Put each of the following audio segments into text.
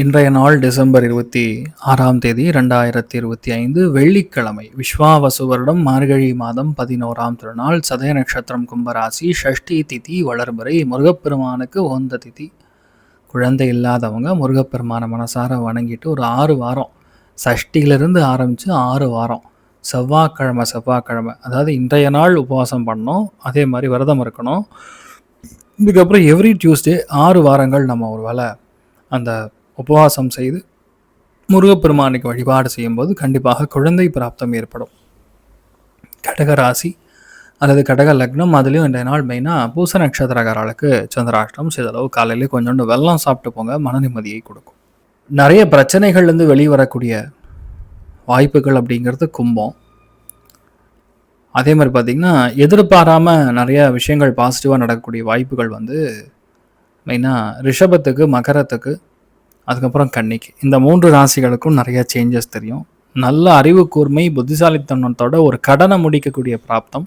இன்றைய நாள் டிசம்பர் இருபத்தி ஆறாம் தேதி ரெண்டாயிரத்தி இருபத்தி ஐந்து வெள்ளிக்கிழமை. விஸ்வாவசு வருடம் மார்கழி மாதம் பதினோராம் திருநாள் சதய நட்சத்திரம் கும்பராசி ஷஷ்டி திதி வளர்முறை முருகப்பெருமானுக்கு உகந்த திதி. குழந்தை இல்லாதவங்க முருகப்பெருமானை மனசார வணங்கிட்டு ஒரு ஆறு வாரம் சஷ்டியிலிருந்து ஆரம்பித்து ஆறு வாரம் செவ்வாய்க்கிழமை செவ்வாய்க்கிழமை அதாவது இன்றைய நாள் உபவாசம் பண்ணணும் அதே மாதிரி விரதம் இருக்கணும். இதுக்கப்புறம் எவ்ரி டியூஸ்டே ஆறு வாரங்கள் நம்ம ஒரு வேலை அந்த உபவாசம் செய்து முருகப்பெருமானுக்கு வழிபாடு செய்யும்போது கண்டிப்பாக குழந்தை பிராப்தம் ஏற்படும். கடக ராசி அல்லது கடக லக்னம் அதுலேயும் இன்றைய நாள் மெயினாக பூச நட்சத்திரக்காரர்களுக்கு சந்திராஷ்டம் சிதளவு காலையிலே கொஞ்சோண்டு வெள்ளம் சாப்பிட்டு போங்க மன நிம்மதியை கொடுக்கும். நிறைய பிரச்சனைகள்லேருந்து வெளிவரக்கூடிய வாய்ப்புகள் அப்படிங்கிறது கும்பம். அதே மாதிரி பார்த்திங்கன்னா எதிர்பாராமல் நிறைய விஷயங்கள் பாசிட்டிவாக நடக்கக்கூடிய வாய்ப்புகள் வந்து மெயினாக ரிஷபத்துக்கு மகரத்துக்கு அதுக்கப்புறம் கன்னிக்கு. இந்த மூன்று ராசிகளுக்கும் நிறைய சேஞ்சஸ் தெரியும். நல்ல அறிவு கூர்மை புத்திசாலித்தனத்தோட ஒரு கடனை முடிக்கக்கூடிய பிராப்தம்.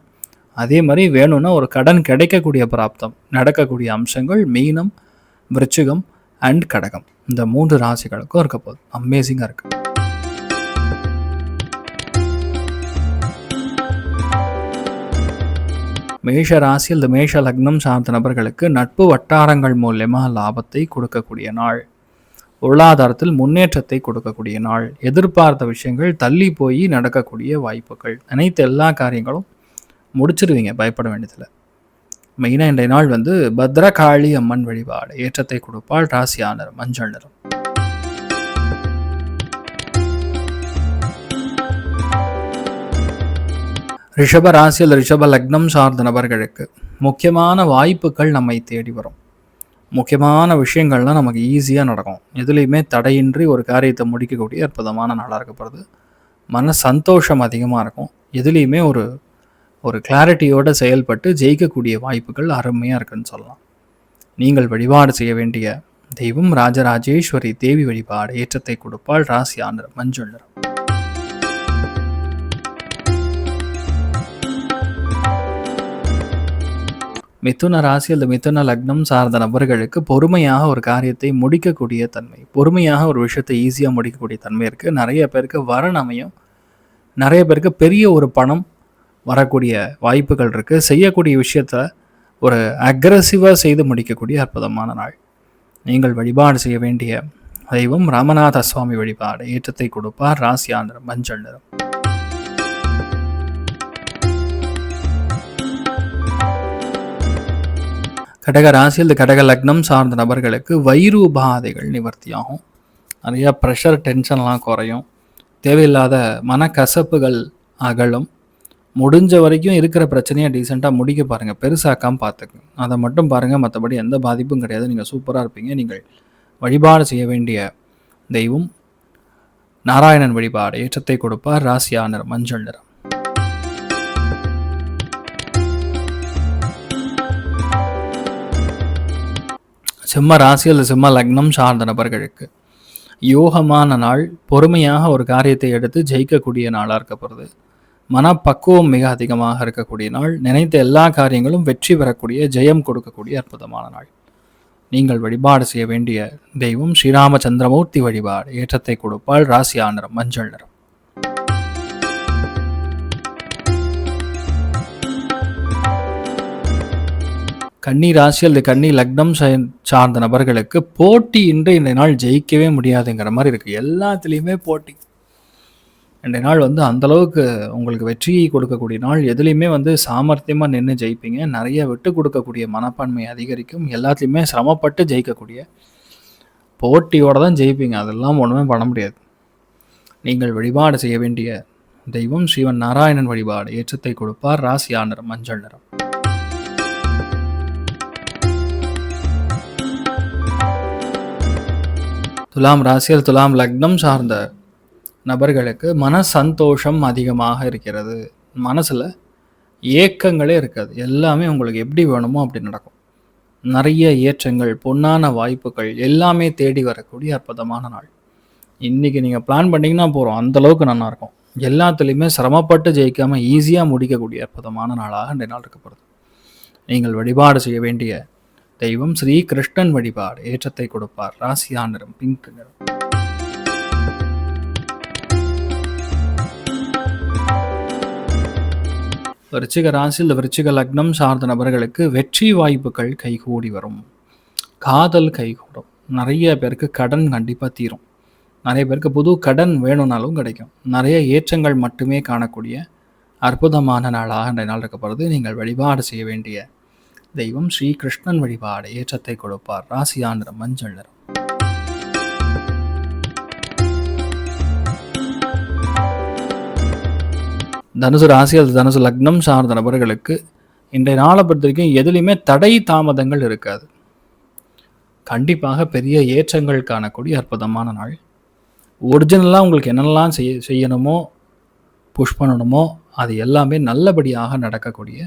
அதே மாதிரி வேணும்னா ஒரு கடன் கிடைக்கக்கூடிய பிராப்தம். நடக்கக்கூடிய அம்சங்கள் மீனம் விருச்சிகம் அண்ட் கடகம். இந்த மூன்று ராசிகளுக்கும் இருக்க போகுது. அமேசிங்காக இருக்கு. மேஷ ராசி அல்லது மேஷ லக்னம் சார்ந்த நபர்களுக்கு நட்பு வட்டாரங்கள் மூலயமா லாபத்தை கொடுக்கக்கூடிய நாள். பொருளாதாரத்தில் முன்னேற்றத்தை கொடுக்கக்கூடிய நாள். எதிர்பார்த்த விஷயங்கள் தள்ளி போய் நடக்கக்கூடிய வாய்ப்புகள். அனைத்து எல்லா காரியங்களும் முடிச்சிருவீங்க பயப்பட வேண்டியதில்லை. மெயினாக இன்றைய நாள் வந்து பத்ரகாளி அம்மன் வழிபாடு. ஏற்றத்தை கொடுப்பாள் ராசியானர் மஞ்சள் நிறம். ரிஷப ராசியில் ரிஷப லக்னம் சார்ந்த நபர்களுக்கு முக்கியமான வாய்ப்புகள் நம்மை தேடி வரும். முக்கியமான விஷயங்கள்லாம் நமக்கு ஈஸியாக நடக்கும். எதுலேயுமே தடையின்றி ஒரு காரியத்தை முடிக்கக்கூடிய அற்புதமான நாளாக இருக்கப்படுது. மன சந்தோஷம் அதிகமாக இருக்கும். எதுலேயுமே ஒரு ஒரு கிளாரிட்டியோடு செயல்பட்டு ஜெயிக்கக்கூடிய வாய்ப்புகள் அருமையாக இருக்குன்னு சொல்லலாம். நீங்கள் வழிபாடு செய்ய வேண்டிய தெய்வம் ராஜராஜேஸ்வரி தேவி வழிபாடு ஏற்றத்தை கொடுப்பால் ராசி ஆண்டர் மஞ்சள் நிறம். மிதுன ராசி அல்லது மிதுன லக்னம் சார்ந்த நபர்களுக்கு பொறுமையாக ஒரு காரியத்தை முடிக்கக்கூடிய தன்மை பொறுமையாக ஒரு விஷயத்தை ஈஸியாக முடிக்கக்கூடிய தன்மை இருக்குது நிறைய பேருக்கு வரன் அமையும். நிறைய பேருக்கு பெரிய ஒரு பணம் வரக்கூடிய வாய்ப்புகள் இருக்குது செய்யக்கூடிய விஷயத்த ஒரு அக்ரஸிவாக செய்து முடிக்கக்கூடிய அற்புதமான நாள். நீங்கள் வழிபாடு செய்ய வேண்டிய தெய்வம் ராமநாத சுவாமி வழிபாடு ஏற்றத்தை கொடுப்பார். ராசியாந்திரம் மஞ்சள் நிறம். கடக ராசி அல்லது கடக லக்னம் சார்ந்த நபர்களுக்கு வயிறு உபாதைகள் நிவர்த்தியாகும். நிறையா ப்ரெஷர் டென்ஷன்லாம் குறையும். தேவையில்லாத மனக்கசப்புகள் அகலும். முடிஞ்ச வரைக்கும் இருக்கிற பிரச்சனையை டீசெண்டாக முடிக்க பாருங்கள் பெருசாக்காமல் பார்த்துக்கு அதை மட்டும் பாருங்கள் மற்றபடி எந்த பாதிப்பும் கிடையாது. நீங்கள் சூப்பராக இருப்பீங்க. நீங்கள் வழிபாடு செய்ய வேண்டிய தெய்வம். நாராயணன் வழிபாடு ஏற்றத்தை கொடுப்பார். ராசியானர் மஞ்சள் நிறம். சிம்ம ராசி அல்லது சிம்ம லக்னம் சார்ந்த நபர்களுக்கு. யோகமான நாள் பொறுமையாக ஒரு காரியத்தை எடுத்து ஜெயிக்கக்கூடிய நாளாக இருக்கப்படுது. மனப்பக்குவம் மிக அதிகமாக இருக்கக்கூடிய நாள் நினைத்த எல்லா காரியங்களும் வெற்றி பெறக்கூடிய ஜெயம் கொடுக்கக்கூடிய அற்புதமான நாள். நீங்கள் வழிபாடு செய்ய வேண்டிய தெய்வம் ஸ்ரீராமச்சந்திரமூர்த்தி வழிபாடு ஏற்றத்தை கொடுப்பால் ராசி ஆனரம் மஞ்சள் நிறம். கன்னி ராசி அல்லது கன்னி லக்னம் சார்ந்த நபர்களுக்கு போட்டி இன்று இந்த நாள் ஜெயிக்கவே முடியாதுங்கிற மாதிரி இருக்குது எல்லாத்துலேயுமே போட்டி. இன்றைய நாள் வந்து அந்த அளவுக்கு உங்களுக்கு வெற்றியை கொடுக்கக்கூடிய நாள். எதுலேயுமே வந்து சாமர்த்தியமாக நின்று ஜெயிப்பீங்க. நிறைய விட்டு கொடுக்கக்கூடிய மனப்பான்மை அதிகரிக்கும். எல்லாத்துலேயுமே சிரமப்பட்டு ஜெயிக்கக்கூடிய போட்டியோடு தான் ஜெயிப்பீங்க. அதெல்லாம் ஒன்றுமே பண்ண முடியாது. நீங்கள் வழிபாடு செய்ய வேண்டிய தெய்வம் ஸ்ரீவன் நாராயணன் வழிபாடு. ஏற்றத்தை கொடுப்பார். ராசியா நிறம் மஞ்சள் நிறம். துலாம் ராசியில் துலாம் லக்னம் சார்ந்த நபர்களுக்கு மன சந்தோஷம் அதிகமாக இருக்கிறது. மனசில் ஏக்கங்களே இருக்காது. எல்லாமே உங்களுக்கு எப்படி வேணுமோ அப்படி நடக்கும். நிறைய ஏற்றங்கள் பொன்னான வாய்ப்புகள் எல்லாமே தேடி வரக்கூடிய அற்புதமான நாள். இன்றைக்கி நீங்கள் பிளான் பண்ணிங்கன்னா போகிறோம் அந்தளவுக்கு நல்லாயிருக்கும் எல்லாத்துலேயுமே சிரமப்பட்டு ஜெயிக்காமல் ஈஸியாக முடிக்கக்கூடிய அற்புதமான நாளாக இந்த நாள் இருக்கப்படுது நீங்கள் வழிபாடு செய்ய வேண்டிய தெய்வம் ஸ்ரீ கிருஷ்ணன் வழிபாடு. ஏற்றத்தை கொடுப்பார். ராசியா நிறம் பிங்க் நிறம். விருச்சிக ராசியில் விருச்சிக லக்னம் சார்ந்த நபர்களுக்கு வெற்றி வாய்ப்புகள் கைகூடி வரும். காதல் கைகூடும். நிறைய பேருக்கு கடன் கண்டிப்பாக தீரும். நிறைய பேருக்கு புது கடன் வேணும்னாலும் கிடைக்கும். நிறைய ஏற்றங்கள் மட்டுமே காணக்கூடிய அற்புதமான நாளாக இன்றைய நாள் இருக்கப்படுறது நீங்கள் வழிபாடு செய்ய வேண்டிய தெய்வம் ஸ்ரீ கிருஷ்ணன் வழிபாடு ஏற்றத்தை கொடுப்பார். ராசியா நிறம் மஞ்சள் நிறம். தனுசு ராசி அல்லது தனுசு லக்னம் சார்ந்த நபர்களுக்கு இன்றைய நாளை பொறுத்த வரைக்கும் எதுலேயுமே தடை தாமதங்கள் இருக்காது. கண்டிப்பாக பெரிய ஏற்றங்கள் காணக்கூடிய அற்புதமான நாள். ஒரிஜினலாக உங்களுக்கு என்னெல்லாம் செய்ய செய்யணுமோ புஷ் பண்ணணுமோ அது எல்லாமே நல்லபடியாக நடக்கக்கூடிய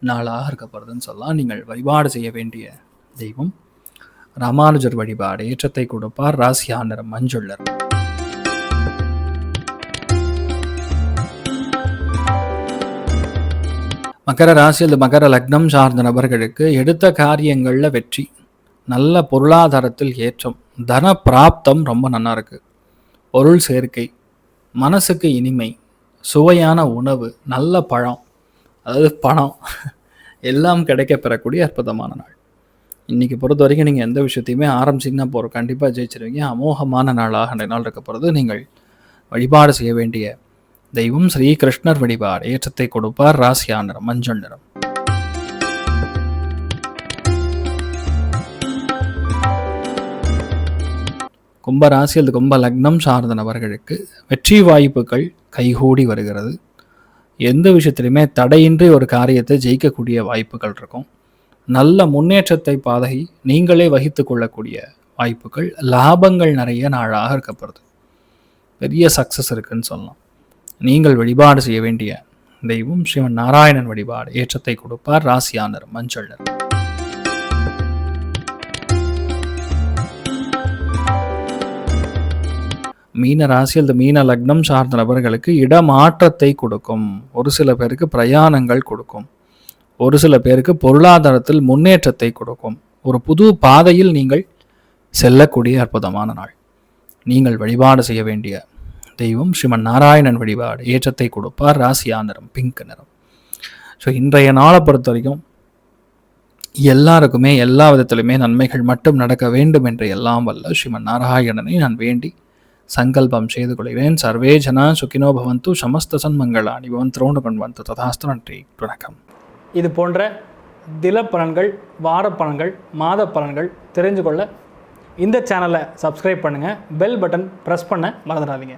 நாளாக இருக்கப்படுதுன்னு சொல்லலாம். நீங்கள் வழிபாடு செய்ய வேண்டிய தெய்வம். ராமானுஜர் வழிபாடு ஏற்றத்தை கொடுப்பார். ராசியானர் மஞ்சுள்ளர் மகர ராசி அல்லது மகர லக்னம் சார்ந்த நபர்களுக்கு எடுத்த காரியங்களில் வெற்றி. நல்ல பொருளாதாரத்தில் ஏற்றம். தன பிராப்தம் ரொம்ப நல்லா இருக்கு. பொருள் சேர்க்கை மனசுக்கு இனிமை சுவையான உணவு நல்ல பழம் அதாவது பணம். எல்லாம் கிடைக்க பெறக்கூடிய அற்புதமான நாள். இன்றைக்கி பொறுத்த வரைக்கும் நீங்கள் எந்த விஷயத்தையுமே ஆரம்பிச்சிங்கன்னா போகிறோம் கண்டிப்பாக ஜெயிச்சிருவீங்க. அமோகமான நாளாக அந்த நாள் இருக்க போகிறது நீங்கள் வழிபாடு செய்ய வேண்டிய தெய்வம் ஸ்ரீ கிருஷ்ணர் வழிபாடு. ஏற்றத்தை கொடுப்பார் ராசியா நிறம் மஞ்சள் நிறம். கும்ப ராசி அல்லது கும்ப லக்னம் சார்ந்த நபர்களுக்கு வெற்றி வாய்ப்புகள் கைகூடி வருகிறது. எந்த விஷயத்திலையுமே தடையின்றி ஒரு காரியத்தை ஜெயிக்கக்கூடிய வாய்ப்புகள் இருக்கும். நல்ல முன்னேற்றத்தை பாதகி நீங்களே வகித்து கொள்ளக்கூடிய வாய்ப்புகள் லாபங்கள் நிறைய நாளாக இருக்கப்படுது பெரிய சக்ஸஸ் இருக்குன்னு சொல்லலாம். நீங்கள் வழிபாடு செய்ய வேண்டிய தெய்வம் ஸ்ரீமன் நாராயணன் வழிபாடு ஏற்றத்தை கொடுப்பார். ராசியானர் மஞ்சள் நிறம். மீன ராசி அல்லது மீன லக்னம் சார்ந்த நபர்களுக்கு இடமாற்றத்தை கொடுக்கும். ஒரு சில பேருக்கு பிரயாணங்கள் கொடுக்கும். ஒரு சில பேருக்கு பொருளாதாரத்தில் முன்னேற்றத்தை கொடுக்கும். ஒரு புது பாதையில் நீங்கள் செல்லக்கூடிய அற்புதமான நாள். நீங்கள் வழிபாடு செய்ய வேண்டிய தெய்வம் ஸ்ரீமன் நாராயணன் வழிபாடு. ஏற்றத்தை கொடுப்பார். ராசியா நிறம் பிங்க் நிறம். ஸோ இன்றைய நாளை பொறுத்த வரைக்கும் எல்லாருக்குமே எல்லா விதத்திலுமே நன்மைகள் மட்டும் நடக்க வேண்டும் என்று எல்லாம் வல்ல ஸ்ரீமன் நாராயணனை நான் வேண்டி சங்கல்பம் செய்து கொள்கிறேன் சர்வே ஜனா சுகினோ பவந்து சமஸ்த சன்மங்களாணி பவந்தோண்டு கொண்டு ததாஸ்து நன்றி வணக்கம் இது போன்ற தில பலன்கள் வார பலன்கள் மாத பலன்கள் தெரிஞ்சு கொள்ள இந்த சேனலை சப்ஸ்கிரைப் பண்ணுங்கள் பெல் பட்டன் ப்ரெஸ் பண்ண மறந்துடாதீங்க